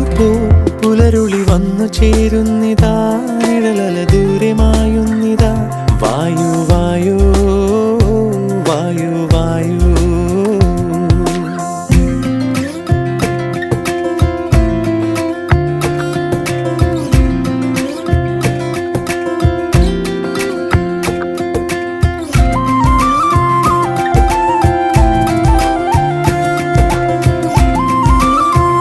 പൂ പുലരുളി വന്നു ചേരുന്നിതാ നിഴലല ദൂരമായുന്നിതാ. വായു വായു